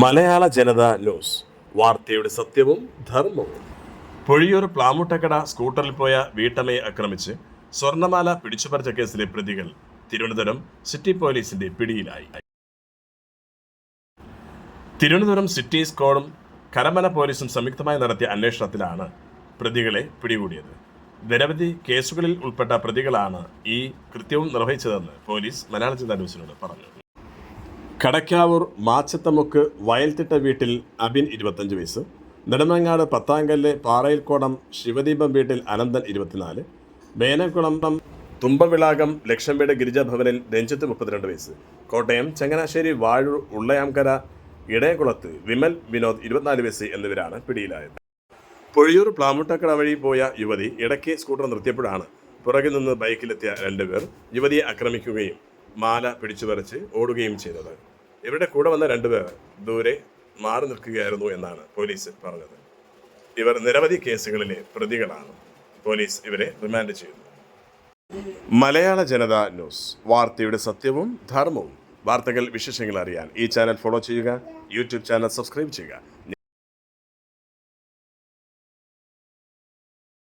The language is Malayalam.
മലയാള ജനത ന്യൂസ്. വാർത്തയുടെ സത്യവും ധർമ്മവും. പൊഴിയൂർ പ്ലാമുട്ടക്കട സ്കൂട്ടറിൽ പോയ വീട്ടമ്മയെ ആക്രമിച്ച് സ്വർണമാല പിടിച്ചുപറിച്ച കേസിലെ പ്രതികൾ തിരുവനന്തപുരം സിറ്റി പോലീസിന്റെ പിടിയിലായി. തിരുവനന്തപുരം സിറ്റി സ്ക്വാഡും കരമല പോലീസും സംയുക്തമായി നടത്തിയ അന്വേഷണത്തിലാണ് പ്രതികളെ പിടികൂടിയത്. നിരവധി കേസുകളിൽ ഉൾപ്പെട്ട പ്രതികളാണ് ഈ കൃത്യവും നിർവഹിച്ചതെന്ന് പോലീസ് മലയാള ജനത ന്യൂസിനോട് പറഞ്ഞു. കടക്കാവൂർ മാച്ചത്തമുക്ക് വയൽത്തിട്ട വീട്ടിൽ അബിൻ ഇരുപത്തഞ്ച് വയസ്സ്. നെടുമങ്ങാട് പത്താങ്കല്ല് പാറയിൽക്കോടം ശിവദീപം വീട്ടിൽ അനന്തൻ ഇരുപത്തിനാല്. വേനക്കുളം തുമ്പവിളാകം ലക്ഷംവീട് ഗിരിജാഭവനിൽ രഞ്ജിത്ത് മുപ്പത്തിരണ്ട് വയസ്സ്. കോട്ടയം ചങ്ങനാശ്ശേരി വാഴൂർ ഉള്ളയാംകര ഇടയകുളത്ത് വിമൽ വിനോദ് ഇരുപത്തിനാല് വയസ്സ് എന്നിവരാണ് പിടിയിലായത്. പൊഴിയൂർ പ്ലാമുട്ടക്കട വഴി പോയ യുവതി ഇടയ്ക്ക് സ്കൂട്ടർ നിർത്തിയപ്പോഴാണ് പുറകിൽ നിന്ന് ബൈക്കിലെത്തിയ രണ്ടുപേർ യുവതിയെ ആക്രമിക്കുകയും മാല പിടിച്ചുപറിച്ച് ഓടുകയും ചെയ്തത്. ഇവരുടെ കൂടെ വന്ന രണ്ടുപേർ ദൂരെ മാറി നിൽക്കുകയായിരുന്നു എന്നാണ് പോലീസ് പറഞ്ഞത്. ഇവർ നിരവധി കേസുകളിലെ പ്രതികളാണ്. പോലീസ് ഇവരെ റിമാൻഡ് ചെയ്യുന്നു. മലയാള ജനത ന്യൂസ്. വാർത്തയുടെ സത്യവും ധർമ്മവും. വാർത്തകൾ വിശേഷങ്ങൾ അറിയാൻ ഈ ചാനൽ ഫോളോ ചെയ്യുക യൂട്യൂബ് ചാനൽ സബ്സ്ക്രൈബ് ചെയ്യുക.